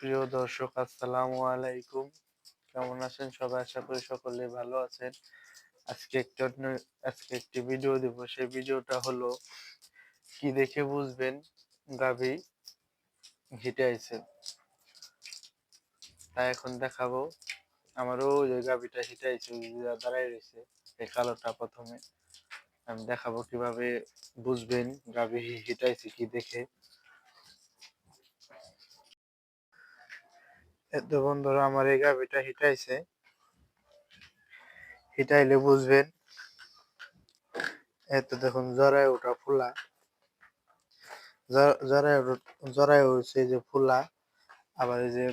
প্রিয় দর্শক, আসসালামু আলাইকুম। কেমন আছেন সবাই? আশা করি সকলে ভালো আছেন। আজকে একটা আজকে একটি ভিডিও দেব। সেই ভিডিওটা হলো, কি দেখে বুঝবেন গাভী হিটে আইছে। তা এখন দেখাবো আমারও যে গাভীটা হিটে আইছে দাঁড়াই রয়েছে, এই কালোটা প্রথমে। আমি দেখাবো কীভাবে বুঝবেন গাভী হিটাইছে কি দেখে। এত বন্ধুরা আমার এই গাভিটা হিটাইছে হিটাইলে বুঝবেন এত দেখুন জরায় ওটা ফুলা জরায় জরায় হয়েছে যে ফুলা আবার এই যে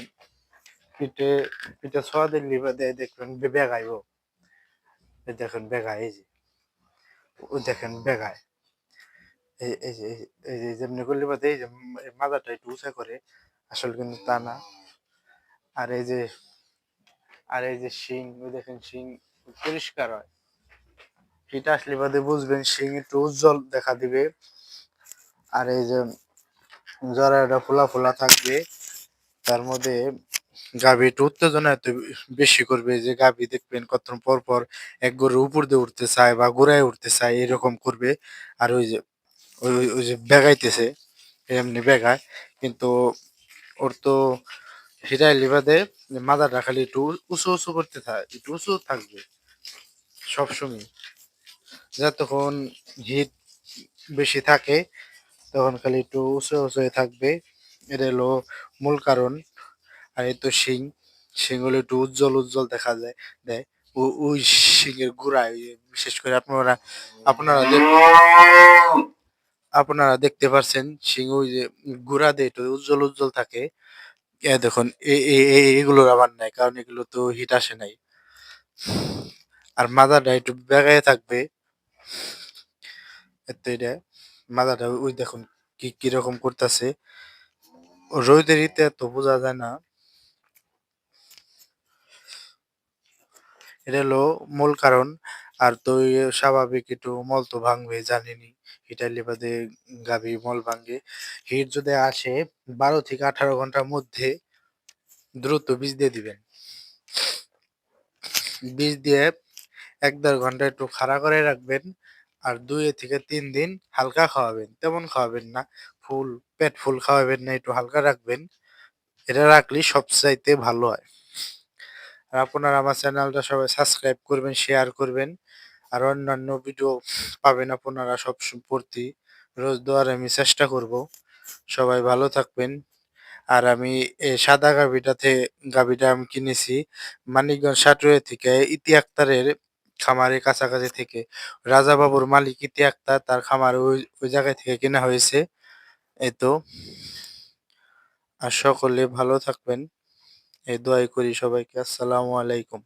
পিঠে পিঠে ছোয়া দেয় দেখবেন বেগাইব দেখেন বেগায় এই যে ও দেখেন বেগায় এই এই যে এই যে যেমনি করলে এই যে মাথাটা একটু উঁচা করে আসলে কিন্তু তা না আর এই যে, আর এই যে শিং, ওই দেখেন শিং পরিষ্কার হয়। হিট আসলে বাদে বুঝবেন শিং একটু উজ্জ্বল দেখা দিবে। আর এই যে জরাটা ফোলা ফোলা থাকবে, তার মধ্যে গাভী একটু উত্তেজনা এত বেশি করবে যে গাভী দেখবেন কত পর পর এক গরুর উপর দিয়ে উঠতে চায় বা গোড়ায় উঠতে চায়, এরকম করবে। আর ওই যে, ওই ওই যে বেগাইতেছে, এমনি বেগায়। কিন্তু ওর তো হিরাই লিবাদে মাথাটা খালি একটু উঁচু উঁচু করতে থাকে একটু উঁচু থাকবে। সবসময়। যতক্ষণ হিট বেশি থাকে, তখন খালি একটু উঁচু উঁচু থাকবে। এটা হলো মূল কারণ। আর এই তো শিং। হলো একটু উজ্জ্বল উজ্জ্বল দেখা যায়, দেয়। ওই শিংয়ের গুড়ায় বিশেষ করে আপনারা আপনারা আপনারা দেখতে পারছেন, শিং ওই যে গুড়া দিয়ে একটু উজ্জ্বল উজ্জ্বল থাকে। এ দেখুন এগুলোর আবার নাই, কারণ এগুলো তো হিট আসে নাই। আর মাদারটা একটু বেগায় থাকবে। এত মাদারটা ওই দেখুন কি কীরকম করতেছে। রোদের ইতে এত বোঝা যায় না। এটা হলো মূল কারণ। আর তো স্বাভাবিক একটু মল তো ভাঙবে জানিনি হিটার বাদে গাভী মল ভাঙে। হিট যদি আসে, বারো থেকে আঠারো ঘণ্টার মধ্যে দ্রুত বীজ দিয়ে দিবেন। বীজ দিয়ে এক দেড় ঘণ্টা একটু খাড়া করে রাখবেন আর দুই থেকে তিন দিন হালকা খাওয়াবেন। তেমন খাওয়াবেন না। ফুল, পেট ফুল খাওয়াবেন না, একটু হালকা রাখবেন। এটা রাখলে সবচাইতে ভালো হয়। আপনারা আমার চ্যানেলটা সবাই সাবস্ক্রাইব করবেন শেয়ার করবেন। আর অন্যান্য ভিডিও পাবেন আপনারা সব প্রতি রোজ দেওয়ার আমি চেষ্টা করব। সবাই ভালো থাকবেন। আর আমি সাদা গাভিটাতে, গাভিটা আমি কিনেছি মানিকগঞ্জ সাটুয়ে থেকে, ইতি আক্তারের খামারের কাছাকাছি থেকে। রাজাবাবুর মালিক ইতি আক্তার, তার খামার ওই ওই জায়গায় থেকে কেনা হয়েছে। এই তো। আর সকলে ভালো থাকবেন। এই দোয়াই করি সবাইকে। আসসালামু আলাইকুম।